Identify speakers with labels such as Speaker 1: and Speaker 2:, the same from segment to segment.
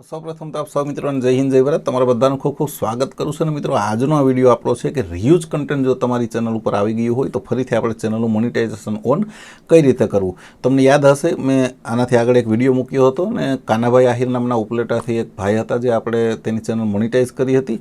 Speaker 1: તો સૌપ્રથમ તો આપ સૌ મિત્રોને જય હિન્દ, જય ભારત. તમારા બધાનું ખૂબ ખૂબ સ્વાગત કરું છું. અને મિત્રો, આજનો આ વીડિયો આપણો છે કે રિયુઝ કન્ટેન્ટ જો તમારી ચેનલ ઉપર આવી ગયું હોય, તો ફરીથી આપણે ચેનલનું મોનિટાઇઝેશન ઓન કઈ રીતે કરવું? તમને યાદ હશે, મેં આનાથી આગળ એક વીડિયો મૂક્યો હતો ને કાનાભાઈ આહિર નામના ઉપલેટાથી એક ભાઈ હતા જે આપણે તેની ચેનલ મોનિટાઇઝ કરી હતી.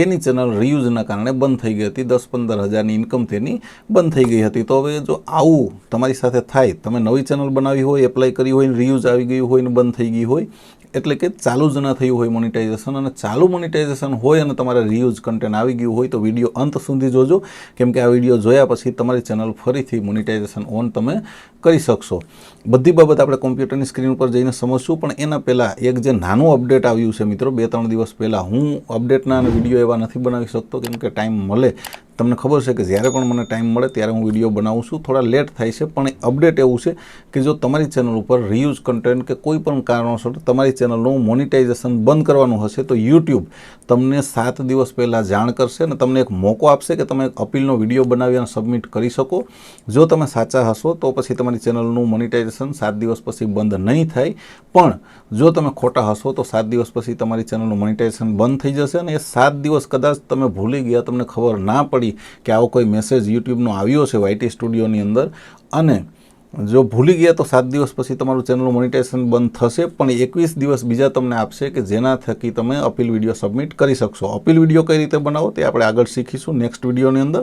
Speaker 1: તેની ચેનલ રિયુઝના કારણે બંધ થઈ ગઈ હતી. દસ પંદર હજારની ઇન્કમ તેની બંધ થઈ ગઈ હતી. તો હવે જો આવું તમારી સાથે થાય, તમે નવી ચેનલ બનાવી હોય એપ્લાય કરી હોય રિયુઝ આવી ગયું હોય ને બંધ થઈ ગઈ હોય એટલે કે ચાલુ જ ન થયું હોય મોનિટાઇઝેશન અને ચાલુ મોનિટાઇઝેશન હોય અને તમારે રિયુઝ કન્ટેન્ટ આવી ગયું હોય તો વીડિયો અંત સુધી જોજો. કેમ કે આ વીડિયો જોયા પછી તમારી ચેનલ ફરીથી મોનિટાઇઝેશન ઓન તમે કરી શકશો. બધી બાબત આપણે કોમ્પ્યુટરની સ્ક્રીન ઉપર જઈને સમજશું, પણ એના પહેલાં એક જે નાનું અપડેટ આવ્યું છે મિત્રો બે ત્રણ દિવસ પહેલાં, હું અપડેટના અને વીડિયો એવા નથી બનાવી શકતો, કેમ કે ટાઈમ મળે. તમને ખબર છે કે જ્યારે પણ મને ટાઈમ મળે ત્યારે હું વીડિયો બનાવું છું. થોડા લેટ થાય છે, પણ અપડેટ એવું છે કે જો તમારી ચેનલ ઉપર રિયુઝ કન્ટેન્ટ કે કોઈ પણ કારણોસર તમારી ચેનલનું મોનિટાઇઝેશન બંધ કરવાનું હશે, તો યુટ્યુબ તમને સાત દિવસ પહેલાં જાણ કરશે અને તમને એક મોકો આપશે કે તમે એક અપીલનો વીડિયો બનાવી અને સબમિટ કરી શકો. જો તમે સાચા હશો, તો પછી તમારી ચેનલનું મોનિટાઇઝેશન સાત દિવસ પછી બંધ નહીં થાય પણ જો તમે ખોટા હશો તો સાત દિવસ પછી તમારી ચેનલનું મોનિટાઇઝેશન બંધ થઈ જશે અને એ સાત દિવસ કદાચ તમે ભૂલી ગયા, તમને ખબર ના પડી કે આવો કોઈ મેસેજ યુટ્યુબનો આવ્યો છે વાયટી સ્ટુડિયોની અંદર. અને જો ભૂલી ગયા તો સાત દિવસ પછી તમારું ચેનલનું મોનિટાઇઝેશન બંધ થશે, પણ એકવીસ દિવસ બીજા તમને આપશે કે જેના થકી તમે અપીલ વીડિયો સબમિટ કરી શકશો. અપીલ વીડિયો કઈ રીતે બનાવો તે આપણે આગળ શીખીશું નેક્સ્ટ વિડીયોની અંદર.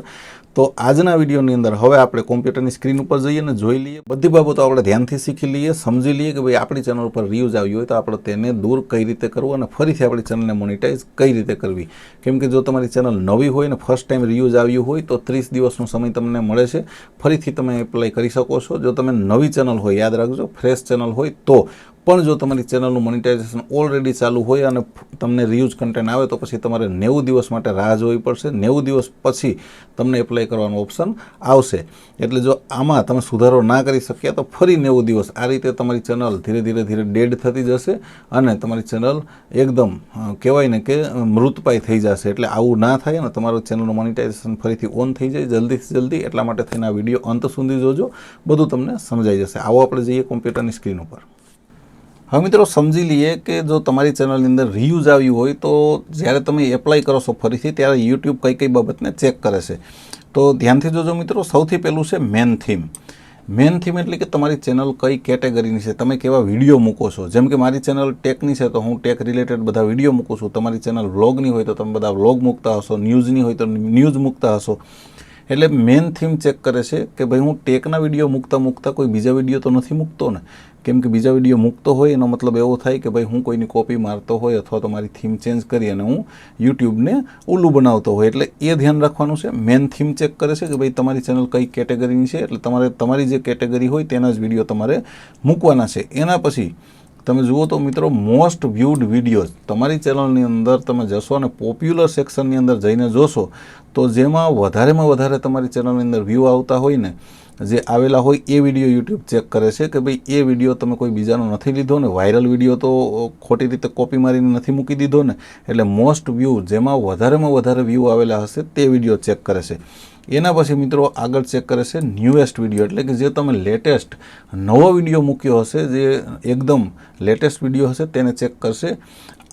Speaker 1: તો આજના વિડીયોની અંદર હવે આપણે કોમ્પ્યુટરની સ્ક્રીન ઉપર જઈએ અને જોઈ લઈએ. બધી બાબતો આપણે ધ્યાનથી શીખી લઈએ, સમજી લઈએ કે ભાઈ આપણી ચેનલ ઉપર વ્યૂઝ આવ્યું હોય તો આપણે તેને દૂર કઈ રીતે કરવું અને ફરીથી આપણી ચેનલને મોનિટાઇઝ કઈ રીતે કરવી. કેમ કે જો તમારી ચેનલ નવી હોય ને ફર્સ્ટ ટાઈમ રિયુઝ આવ્યું હોય તો ત્રીસ દિવસનો સમય તમને મળે છે. ફરીથી તમે એપ્લાય કરી શકો છો. જો તમે નવી ચેનલ હોય યાદ રાખજો ફ્રેશ ચેનલ હોય તો પણ જો તમારી ચેનલનું મોનિટાઇઝેશન ઓલરેડી ચાલુ હોય અને તમને રિયુઝ કન્ટેન્ટ આવે તો પછી તમારે નેવું દિવસ માટે રાહ જોવી પડશે. નેવું દિવસ પછી તમને એપ્લાય કરવાનો ઓપ્શન આવશે. એટલે જો આમાં તમે સુધારો ના કરી શક્યા તો ફરી નેવું દિવસ આ રીતે તમારી ચેનલ ધીરે ધીરે ધીરે ડેડ થતી જશે અને તમારી ચેનલ એકદમ કહેવાય ને કે મૃતપાય થઈ જશે. એટલે આવું ના થાય ને તમારું ચેનલનું મોનિટાઇઝેશન ફરીથી ઓન થઈ જાય, જલ્દીથી જલ્દી. એટલા માટે થઈને આ વીડિયો અંત સુધી જોજો. બધું તમને સમજાઈ જશે. આવો આપણે જઈએ કોમ્પ્યુટરની સ્ક્રીન ઉપર. હવે મિત્રો સમજી લઈએ કે જો તમારી ચેનલની અંદર રિયુઝ આવ્યું હોય તો જ્યારે તમે એપ્લાય કરો છો ફરીથી, ત્યારે યુટ્યુબ કઈ કઈ બાબતને ચેક કરે છે. તો ધ્યાનથી જોજો મિત્રો, સૌથી પહેલું છે મેન થીમ મેન થીમ એટલે કે તમારી ચેનલ કઈ કેટેગરીની છે, તમે કેવા વીડિયો મૂકો છો. જેમ કે મારી ચેનલ ટેકની છે, તો હું ટેક રિલેટેડ બધા વીડિયો મૂકું છું. તમારી ચેનલ વ્લોગની હોય તો તમે બધા વ્લોગ મૂકતા હશો ન્યૂઝની હોય તો ન્યૂઝ મૂકતા હશો. એટલે મેઇન થીમ ચેક કરે છે કે ભાઈ હું ટેકના વીડિયો મૂકતા મૂકતા કોઈ બીજા વીડિયો તો નથી મૂકતો ને? કેમ કે બીજા વીડિયો મૂકતો હોય એનો મતલબ એવો થાય કે ભાઈ હું કોઈની કોપી મારતો હોય અથવા તો મારી થીમ ચેન્જ કરી અને હું યુટ્યુબને ઓલું બનાવતો હોય. એટલે એ ધ્યાન રાખવાનું છે. મેન થીમ ચેક કરે છે કે ભાઈ તમારી ચેનલ કઈ કેટેગરીની છે? એટલે તમારે, તમારી જે કેટેગરી હોય તેના જ વીડિયો તમારે મૂકવાના છે. એના પછી તમે જુઓ તો મિત્રો મોસ્ટ વ્યૂડ વિડીયોઝ તમારી ચેનલની અંદર તમે જશો અને પોપ્યુલર સેક્શનની અંદર જઈને જોશો, તો જેમાં વધારેમાં વધારે તમારી ચેનલની અંદર વ્યૂ આવતા હોય ને, જે આવેલા હોય એ વીડિયો યુટ્યુબ ચેક કરે છે કે ભાઈ એ વીડિયો તમે કોઈ બીજાનો નથી લીધો ને વાયરલ વીડિયો તો ખોટી રીતે કોપી મારીને નથી મૂકી દીધો ને, એટલે મોસ્ટ વ્યૂ જેમાં વધારેમાં વધારે વ્યૂ આવેલા હશે તે વીડિયો ચેક કરે છે. એના પછી મિત્રો આગળ ચેક કરે છે ન્યૂએસ્ટ વીડિયો એટલે કે જે તમે લેટેસ્ટ નવો વીડિયો મૂક્યો હશે, જે એકદમ લેટેસ્ટ વીડિયો હશે, તેને ચેક કરશે.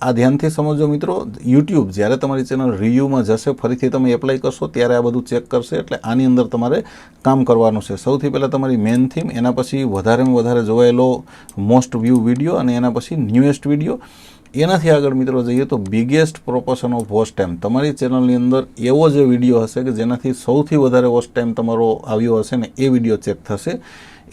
Speaker 1: આ ધ્યાનથી સમજો મિત્રો યુટ્યુબ જ્યારે તમારી ચેનલ રિવ્યૂમાં જશે, ફરીથી તમે એપ્લાય કરશો, ત્યારે આ બધું ચેક કરશે, એટલે આની અંદર તમારે કામ કરવાનું છે. સૌથી પહેલાં તમારી મેન થીમ એના પછી વધારેમાં વધારે જોવાયેલો મોસ્ટ વ્યૂ વીડિયો અને એના પછી ન્યૂએસ્ટ વીડિયો એનાથી આગળ મિત્રો જઈએ તો biggest proportion of watch time તમારી ચેનલની અંદર એવો જે વીડિયો હશે કે જેનાથી સૌથી વધારે વોચ ટાઈમ તમારો આવ્યો હશે ને એ વીડિયો ચેક થશે.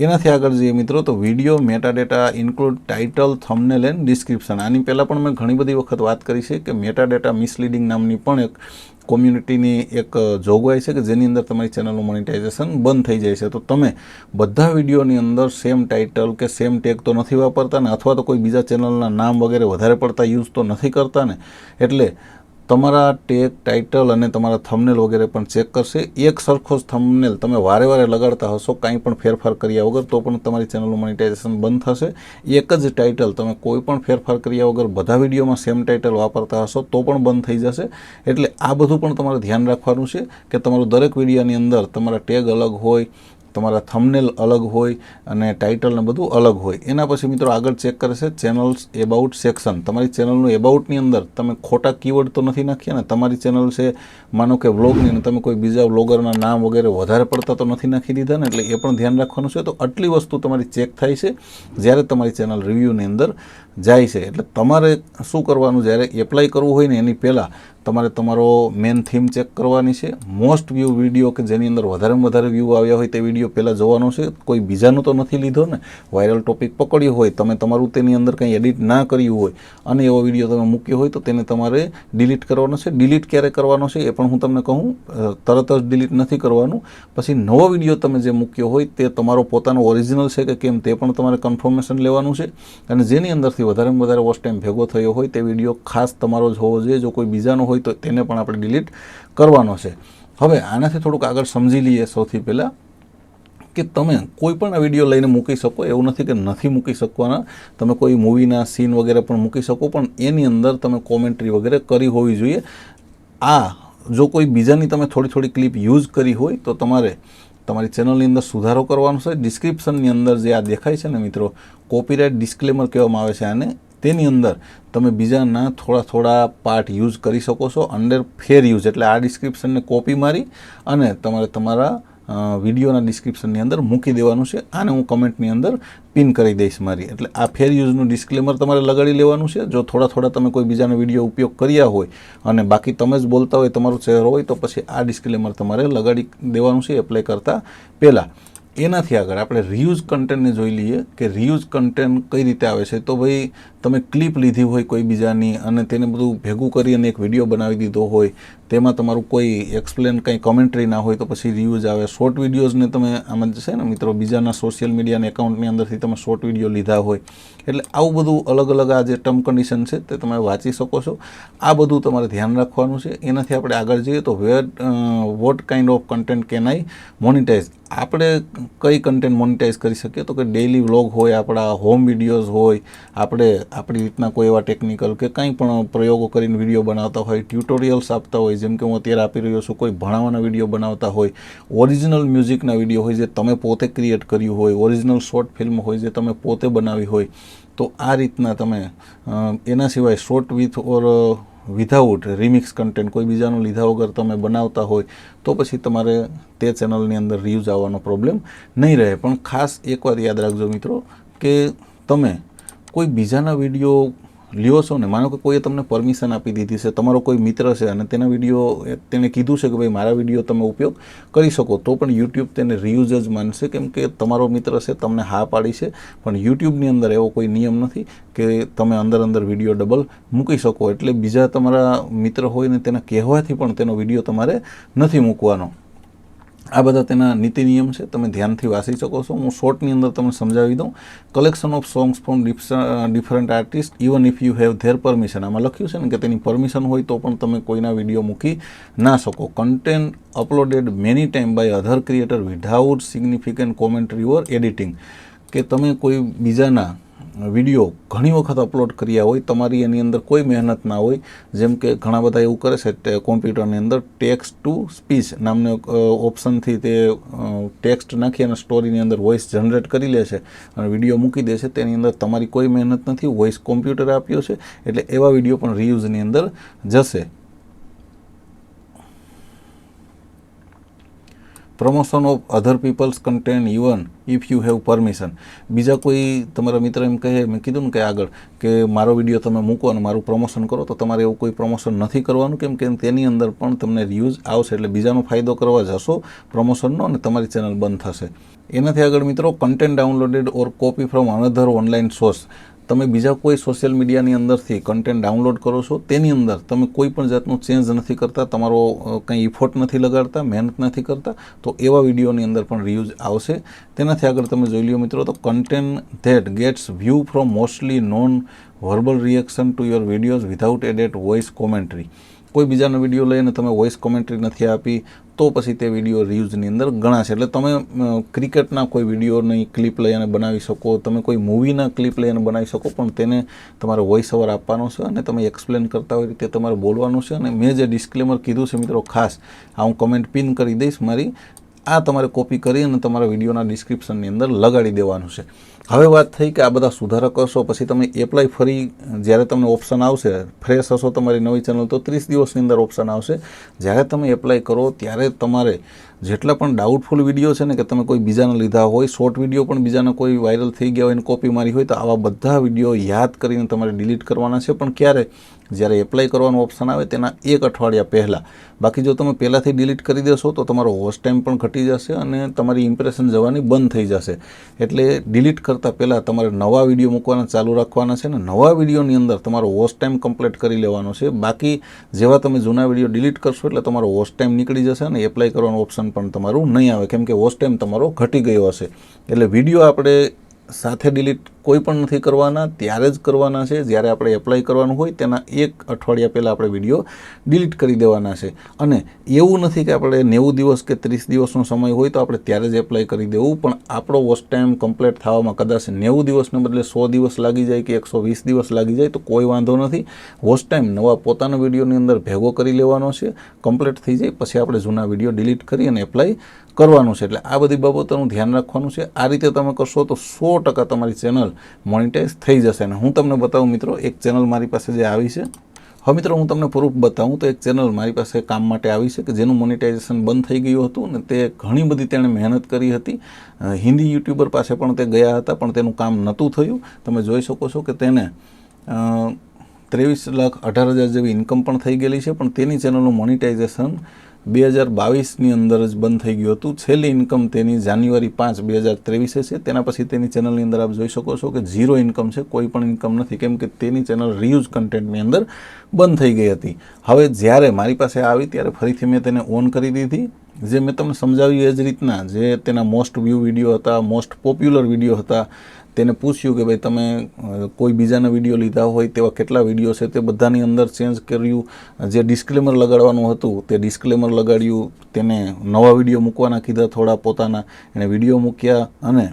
Speaker 1: એનાથી આગળ જઈએ મિત્રો, તો video metadata include title thumbnail and description આની પહેલાં પણ મેં ઘણી બધી વખત વાત કરી છે કે મેટાડેટા મિસલીડિંગ નામની પણ એક કોમ્યુનિટીની એક જોગવાઈ છે કે જેની અંદર તમારી ચેનલનું મોનિટાઇઝેશન બંધ થઈ જાય છે. તો તમે બધા વિડીયોની અંદર સેમ ટાઇટલ કે સેમ ટેગ તો નથી વાપરતા ને, અથવા તો કોઈ બીજા ચેનલના નામ વગેરે વધારે પડતા યુઝ તો નથી કરતા ને, એટલે તમારા ટેગ ટાઇટલ અને તમારા થમનેલ વગેરે પણ ચેક કરશે. એક સરખો જ થમનેલ તમે વારે વારે લગાડતા હશો, કાંઈ પણ ફેરફાર કર્યા વગર તો પણ તમારી ચેનલનું મોનિટાઇઝેશન બંધ થશે. એક જ ટાઇટલ તમે કોઈ પણ ફેરફાર કર્યા વગર બધા વિડીયોમાં સેમ ટાઇટલ વાપરતા હશો તો પણ બંધ થઈ જશે. એટલે આ બધું પણ તમારે ધ્યાન રાખવાનું છે કે તમારું દરેક વિડીયોની અંદર તમારા ટેગ અલગ હોય તમારા થંબનેલ અલગ હોય અને ટાઇટલને બધું અલગ હોય. એના પછી મિત્રો આગળ ચેક કરે છે ચેનલ્સ એબાઉટ સેક્શન તમારી ચેનલનું એબાઉટની અંદર તમે ખોટા કીવર્ડ તો નથી નાખ્યા ને, તમારી ચેનલ છે, માનો કે વ્લોગની અને તમે કોઈ બીજા વ્લોગરના નામ વગેરે વધારે પડતા તો નથી નાખી દીધા ને, એટલે એ પણ ધ્યાન રાખવાનું છે. તો આટલી વસ્તુ તમારી ચેક થાય છે જ્યારે તમારી ચેનલ રિવ્યૂની અંદર જાય છે. એટલે તમારે શું કરવાનું? જ્યારે એપ્લાય કરવું હોય ને એની પહેલાં તમારે તમારો મેન થીમ ચેક કરવાની છે. મોસ્ટ વ્યૂ વીડિયો કે જેની અંદર વધારેમાં વધારે વ્યૂ આવ્યા હોય તે વીડિયો પહેલાં જોવાનો છે. કોઈ બીજાનો તો નથી લીધો ને. વાયરલ ટોપિક પકડ્યો હોય, તમે તમારું તેની અંદર કંઈ એડિટ ના કર્યું હોય અને એવો વીડિયો તમે મૂક્યો હોય તો તેને તમારે ડિલીટ કરવાનો છે. ડિલીટ ક્યારે કરવાનો છે એ પણ હું તમને કહું. તરત જ ડિલીટ નથી કરવાનું. પછી નવો વીડિયો તમે જે મૂક્યો હોય તે તમારો પોતાનો ઓરિજિનલ છે કે કેમ તે પણ તમારે કન્ફર્મેશન લેવાનું છે. અને જેની અંદરથી વધારેમાં વધારે વોચ ટાઈમ ભેગો થયો હોય, તે વીડિયો ખાસ તમારો જ હોવો જોઈએ. જો કોઈ બીજાનો હોય, તો તેને પણ આપણે ડિલીટ કરવાનો છે. હવે આનાથી થોડુંક આગળ સમજી લઈએ સૌથી પહેલાં કે તમે કોઈ પણ વીડિયો લઈને મૂકી શકો. એવું નથી કે નથી મૂકી શકવાના. તમે કોઈ મૂવીના સીન વગેરે પણ મૂકી શકો, પણ એની અંદર તમે કોમેન્ટ્રી વગેરે કરી હોવી જોઈએ. આ, જો કોઈ બીજાની તમે થોડી થોડી ક્લિપ યુઝ કરી હોય, તો તમારે તમારી ચેનલની અંદર સુધારો કરવાનો છે. ડિસ્ક્રિપ્શનની અંદર જે આ દેખાય છે ને મિત્રો કોપીરાઇટ ડિસ્ક્લેમર કહેવામાં આવે છે આને. તેની અંદર તમે બીજાના થોડા થોડા પાર્ટ યુઝ કરી શકો છો અંડર ફેર યુઝ એટલે આ ડિસ્ક્રિપ્શનને કોપી મારી અને તમારે તમારા વિડીયોના ડિસ્ક્રિપ્શનની અંદર મૂકી દેવાનું છે. આને હું કમેન્ટની અંદર પિન કરી દઈશ મારી. એટલે આ ફેર યુઝનું ડિસ્ક્લેમર તમારે લગાડી લેવાનું છે. જો થોડા થોડા તમે કોઈ બીજાનો વીડિયો ઉપયોગ કર્યા હોય અને બાકી તમે જ બોલતા હોય, તમારો ચહેરો હોય, તો પછી આ ડિસ્ક્લેમર તમારે લગાડી દેવાનું છે એપ્લાય કરતાં પહેલાં. એનાથી આગળ આપણે રિયુઝ કન્ટેન્ટને જોઈ લઈએ કે રિયુઝ કન્ટેન્ટ કઈ રીતે આવે છે. તો ભાઈ, તમે ક્લિપ લીધી હોય કોઈ બીજાની અને તેને બધું ભેગું કરી અને એક વીડિયો બનાવી દીધો હોય તેમાં તમારું કોઈ એક્સપ્લેન કંઈ કોમેન્ટ્રી ના હોય તો પછી રિવ્યૂઝ આવે. શોર્ટ વિડીયોઝને તમે આમાં છે ને મિત્રો, બીજાના સોશિયલ મીડિયાના એકાઉન્ટની અંદરથી તમે શોર્ટ વીડિયો લીધા હોય. એટલે આવું બધું અલગ અલગ આ જે ટર્મ કન્ડિશન છે તે તમે વાંચી શકો છો. આ બધું તમારે ધ્યાન રાખવાનું છે. એનાથી આપણે આગળ જઈએ તો where what kind of content can I monetize આપણે કઈ કન્ટેન્ટ મોનિટાઇઝ કરી શકીએ? તો કે ડેઇલી વ્લોગ હોય, આપણા હોમ વિડીયોઝ હોય, આપણે આપણી રીતના કોઈ એવા ટેકનિકલ કે કંઈ પણ પ્રયોગો કરીને વીડિયો બનાવતા હોય ટ્યુટોરિયલ્સ આપતા હોય જેમ કે હું અત્યારે આપી રહ્યો છું, કોઈ ભણાવવાના વીડિયો બનાવતા હોય ઓરિજિનલ મ્યુઝિકના વીડિયો હોય જે તમે પોતે ક્રિએટ કર્યું હોય ઓરિજિનલ શોર્ટ ફિલ્મ હોય જે તમે પોતે બનાવી હોય, તો આ રીતના તમે એના સિવાય short with or without remix content કોઈ બીજાનું લીધા વગર તમે બનાવતા હોય, તો પછી તમારે તે ચેનલની અંદર વ્યૂઝ આવવાનો પ્રોબ્લેમ નહીં રહે. પણ ખાસ એક વાત યાદ રાખજો મિત્રો, કે તમે કોઈ બીજાના વીડિયો લ્યો છો ને? માનો કે કોઈએ તમને પરમિશન આપી દીધી છે, તમારો કોઈ મિત્ર છે અને તેના વીડિયો તેને કીધું છે કે ભાઈ, મારા વીડિયો તમે ઉપયોગ કરી શકો. તો પણ યુટ્યુબ તેને રિયુઝ જ માનશે, કેમ કે તમારો મિત્ર છે, તમને હા પાડી છે. પણ યુટ્યુબની અંદર એવો કોઈ નિયમ નથી કે તમે અંદર અંદર વીડિયો ડબલ મૂકી શકો. એટલે બીજા તમારા મિત્ર હોય ને તેના કહેવાથી પણ તેનો વીડિયો તમારે નથી મૂકવાનો. આ બધા તેના નીતિ નિયમ છે. તમે ધ્યાનથી વાંચી શકો છો. હું શોર્ટની અંદર તમને સમજાવી દઉં. Collection of songs from different artist even if you have their permission આમાં લખ્યું છે ને કે તેની પરમિશન હોય તો પણ તમે કોઈના વીડિયો મૂકી ના શકો. Content uploaded many time by other creator without significant commentary or editing કે તમે કોઈ બીજાના વીડિયો ઘણી વખત અપલોડ કર્યા હોય, તમારી એની અંદર કોઈ મહેનત ના હોય. જેમ કે ઘણા બધા એવું કરે છે કોમ્પ્યુટરની અંદર ટેક્સ્ટ ટુ સ્પીચ નામનો ઓપ્શનથી તે ટેક્સ્ટ નાખી અને સ્ટોરીની અંદર વોઇસ જનરેટ કરી લે છે અને વીડિયો મૂકી દે છે. તેની અંદર તમારી કોઈ મહેનત નથી વોઇસ કોમ્પ્યુટર આપ્યો છે. એટલે એવા વીડિયો પણ રિયુઝની અંદર જશે. Promotion of other people's content even if you have permission બીજા કોઈ તમારા મિત્ર એમ કહે, મેં કીધું ને કે આગળ, કે મારો વીડિયો તમે મૂકો અને મારું પ્રમોશન કરો, તો તમારે એવું કોઈ પ્રમોશન નથી કરવાનું, કેમ કે તેની અંદર પણ તમને વ્યૂઝ આવશે, એટલે બીજાનો ફાયદો કરવા જશો પ્રમોશનનો અને તમારી ચેનલ બંધ થશે. એનાથી આગળ મિત્રો content downloaded or copy from another online source તમે બીજા કોઈ સોશિયલ મીડિયાની અંદરથી કન્ટેન્ટ ડાઉનલોડ કરો છો, તેની અંદર તમે કોઈ પણ જાતનું ચેન્જ નથી કરતા, તમારો કંઈ ઇફોર્ટ નથી લગાડતા, મહેનત નથી કરતા, તો એવા વિડીયોની અંદર પણ રિયુઝ આવશે. તેનાથી આગળ તમે જોઈ લ્યો મિત્રો, તો content that gets view from mostly non verbal reaction to your videos without added voice commentary કોઈ બીજાનો વીડિયો લઈને તમે વોઇસ કોમેન્ટ્રી નથી આપી તો પછી તે વીડિયો રિયુઝની અંદર ગણાશે. એટલે તમે ક્રિકેટના કોઈ વિડીયોની ક્લિપ લઈ અને બનાવી શકો, તમે કોઈ મૂવીના ક્લિપ લઈ અને બનાવી શકો, પણ તેને તમારે વોઇસ ઓવર આપવાનો છે અને તમે એક્સપ્લેન કરતા હોય રીતે તમારે બોલવાનું છે. અને મેં જે ડિસ્ક્લેમર કીધું છે મિત્રો ખાસ, આ હું કમેન્ટ પિન કરી દઈશ, મારી આ તમારે કોપી કરી અને તમારા વિડીયોના ડિસ્ક્રિપ્શનની અંદર લગાડી દેવાનું છે. હવે વાત થઈ કે આ બધા સુધારા કરશો પછી તમે એપ્લાય ફરી, જ્યારે તમને ઓપ્શન આવશે ફ્રેશ હશો તમારી નવી ચેનલ તો ત્રીસ દિવસની અંદર ઓપ્શન આવશે. જ્યારે તમે એપ્લાય કરો, ત્યારે તમારે જેટલા પણ ડાઉટફુલ વીડિયો છે ને, કે તમે કોઈ બીજાને લીધા હોય શોર્ટ વીડિયો પણ બીજાને કોઈ વાયરલ થઈ ગયા હોય કોપી મારી હોય, તો આવા બધા વીડિયો યાદ કરીને તમારે ડિલીટ કરવાના છે. પણ ક્યારે? જ્યારે એપ્લાય કરવાનું ઓપ્શન આવે, તેના એક અઠવાડિયા પહેલાં. બાકી જો તમે પહેલાંથી ડિલીટ કરી દેશો, તો તમારો હોસ્ટ ટાઈમ પણ ઘટી જશે અને તમારી ઇમ્પ્રેશન જવાની બંધ થઈ જશે. એટલે ડિલીટ કરતાં પહેલાં તમારે નવા વીડિયો મૂકવાના ચાલુ રાખવાના છે ને નવા વિડીયોની અંદર તમારો વોચ ટાઈમ કમ્પ્લીટ કરી લેવાનો છે. બાકી જેવા તમે જૂના વીડિયો ડિલીટ કરશો એટલે તમારો વોચ ટાઈમ નીકળી જશે અને એપ્લાય કરવાનું ઓપ્શન પણ તમારું નહીં આવે. કેમ કે વોચ ટાઈમ તમારો ઘટી ગયો હશે. એટલે વીડિયો આપણે સાથે ડિલીટ કોઈ પણ નથી કરવાના, ત્યારે જ કરવાના છે. જ્યારે આપણે એપ્લાય કરવાનું હોય, તેના એક અઠવાડિયા પહેલાં આપણે વીડિયો ડિલીટ કરી દેવાના છે. અને એવું નથી કે આપણે નેવું દિવસ કે ત્રીસ દિવસનો સમય હોય તો આપણે ત્યારે જ એપ્લાય કરી દેવું, પણ આપણો વોચ ટાઈમ કમ્પ્લીટ થવામાં કદાચ નેવું દિવસને બદલે સો દિવસ લાગી જાય કે એકસો વીસ દિવસ લાગી જાય તો કોઈ વાંધો નથી. વોચ ટાઈમ નવા પોતાના વિડીયોની અંદર ભેગો કરી લેવાનો છે કમ્પ્લીટ થઈ જાય, પછી આપણે જૂના વીડિયો ડિલીટ કરી અને એપ્લાય કરવાનું છે. એટલે આ બધી બાબતોનું ધ્યાન રાખવાનું છે. આ રીતે તમે કરશો તો સો ટકા તમારી ચેનલ મોનિટાઇઝ થઈ જશે. અને હું તમને બતાવું મિત્રો, એક ચેનલ મારી પાસે જે આવી છે. હવે મિત્રો, હું તમને પ્રૂફ બતાવું તો એક ચેનલ મારી પાસે કામ માટે આવી છે કે જેનું મોનિટાઇઝેશન બંધ થઈ ગયું હતું ને તે ઘણી બધી તેણે મહેનત કરી હતી. હિન્દી યુટ્યુબર પાસે પણ તે ગયા હતા, પણ તેનું કામ નહોતું થયું. તમે જોઈ શકો છો કે તેને ત્રેવીસ લાખ અઢાર હજાર જેવી ઇન્કમ પણ થઈ ગયેલી છે, પણ તેની ચેનલનું મોનિટાઇઝેશન બે હજાર બાવીસની અંદર જ બંધ થઈ ગયું હતું. છેલ્લી ઇન્કમ તેની જાન્યુઆરી પાંચ બે હજાર ત્રેવીસે છે. તેના પછી તેની ચેનલની અંદર આપ જોઈ શકો છો કે ઝીરો ઇન્કમ છે. કોઈ પણ ઇન્કમ નથી. કેમ કે તેની ચેનલ રિયુઝ કન્ટેન્ટની અંદર બંધ થઈ ગઈ હતી. હવે જ્યારે મારી પાસે આવી ત્યારે ફરીથી મેં તેને ઓન કરી દીધી. જે મેં તમને સમજાવ્યું એ જ રીતના, જે તેના મોસ્ટ વ્યૂ વીડિયો હતા મોસ્ટ પોપ્યુલર વીડિયો હતા તેને પૂછ્યું કે ભાઈ તમે કોઈ બીજાના વીડિયો લીધા હોય તેવા કેટલા વીડિયો છે તે બધાની અંદર ચેન્જ કર્યું. જે ડિસ્ક્લેમર લગાડવાનું હતું તે ડિસ્ક્લેમર લગાડ્યું. તેને નવા વીડિયો મૂકવાના કીધા થોડા પોતાના. એણે વીડિયો મૂક્યા અને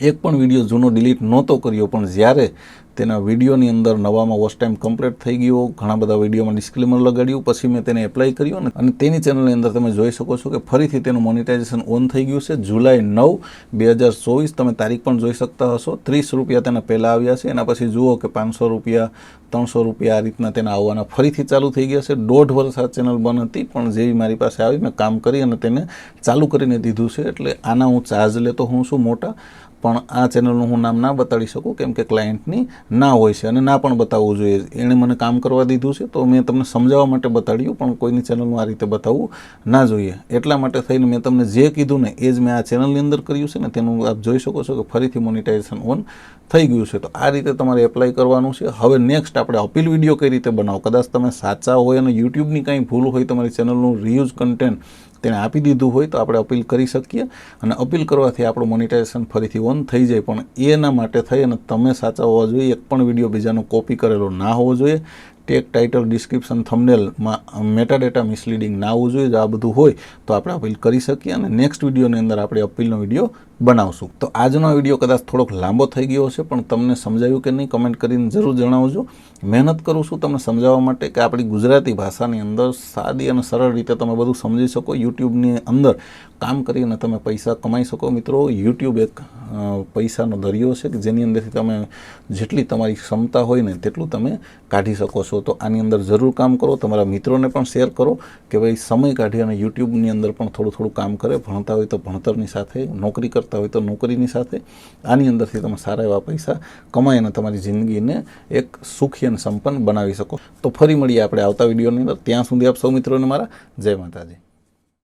Speaker 1: એક પણ વીડિયો જૂનો ડિલીટ નહોતો કર્યો. પણ જ્યારે તેના વિડીયોની અંદર નવામાં વોચ ટાઈમ કમ્પ્લીટ થઈ ગયો. ઘણા બધા વિડીયોમાં ડિસ્ક્લેમર લગાડ્યું. પછી મેં તેને એપ્લાય કર્યું અને તેની ચેનલની અંદર તમે જોઈ શકો છો કે ફરીથી તેનું મોનિટાઇઝેશન ઓન થઈ ગયું છે. જુલાઈ નવ, બે હજાર ચોવીસ તમે તારીખ પણ જોઈ શકતા હશો. ત્રીસ રૂપિયા તેના પહેલાં આવ્યા છે. એના પછી જુઓ કે પાંચસો રૂપિયા, ત્રણસો રૂપિયા આ રીતના તેના આવવાના ફરીથી ચાલુ થઈ ગયા છે. દોઢ વર્ષ આ ચેનલ બંધ હતી, પણ જેવી મારી પાસે આવી મેં કામ કરી અને તેને ચાલુ કરીને દીધું છે. એટલે આના હું ચાર્જ લેતો હું છું મોટા. પણ આ ચેનલનું હું નામ ના બતાડી શકું, કેમ કે ક્લાયન્ટની ના હોય છે અને ના પણ બતાવવું જોઈએ. એણે મને કામ કરવા દીધું છે, તો મેં તમને સમજાવવા માટે બતાડ્યું, પણ કોઈની ચેનલનું આ રીતે બતાવવું ના જોઈએ. એટલા માટે થઈને મેં તમને જે કીધું ને, એ જ મેં આ ચેનલની અંદર કર્યું છે ને, તેનું આપ જોઈ શકો છો કે ફરીથી મોનિટાઇઝેશન ઓન થઈ ગયું છે. તો આ રીતે તમારે એપ્લાય કરવાનું છે. હવે નેક્સ્ટ આપણે અપીલ વીડિયો કઈ રીતે બનાવો? કદાચ તમે સાચા હોય અને યુટ્યુબની કાંઈ ભૂલ હોય તમારી ચેનલનું રિયુઝ કન્ટેન્ટ તેને આપી દીધું હોય તો આપણે અપીલ કરી શકીએ અને અપીલ કરવાથી આપણું મોનિટાઇઝેશન ફરીથી ઓન થઈ જાય. પણ એના માટે થઈ અને તમે સાચા હોવા જોઈએ. એક પણ વીડિયો બીજાનો કોપી કરેલો ના હોવો જોઈએ. ટેક ટાઇટલ, ડિસ્ક્રિપ્શન થંબનેલમાં મેટાડેટા મિસલીડિંગ ના આવવું જોઈએ, જો આ બધું હોય, તો આપણે અપીલ કરી શકીએ અને નેક્સ્ટ વિડીયોની અંદર આપણે અપીલનો વીડિયો બનાવશું. તો આજનો વીડિયો કદાચ થોડોક લાંબો થઈ ગયો હશે, પણ તમને સમજાયું કે નહીં કમેન્ટ કરીને જરૂર જણાવજો. મહેનત કરું છું તમને સમજાવવા માટે કે આપણી ગુજરાતી ભાષાની અંદર સાદી અને સરળ રીતે તમે બધું સમજી શકો. યુટ્યુબની અંદર કામ કરીને તમે પૈસા કમાઈ શકો. મિત્રો યુટ્યુબ એક પૈસાનો દરિયો છે કે જેની અંદરથી તમે જેટલી તમારી ક્ષમતા હોય ને તેટલું તમે કાઢી શકો છો. તો આની અંદર જરૂર કામ કરો, તમારા મિત્રોને પણ શેર કરો કે ભાઈ સમય કાઢી અને યુટ્યુબની અંદર પણ થોડું થોડું કામ કરે. ભણતા હોય તો ભણતરની સાથે, નોકરી કરતા હોય તો નોકરીની સાથે. આની અંદરથી તમે સારા એવા પૈસા કમાઈ અને તમારી જિંદગીને એક સુખી અને સંપન્ન બનાવી શકો. તો ફરી મળીએ આપણે આવતા વિડીયોની અંદર. ત્યાં સુધી આપ સૌ મિત્રોને મારા જય માતાજી.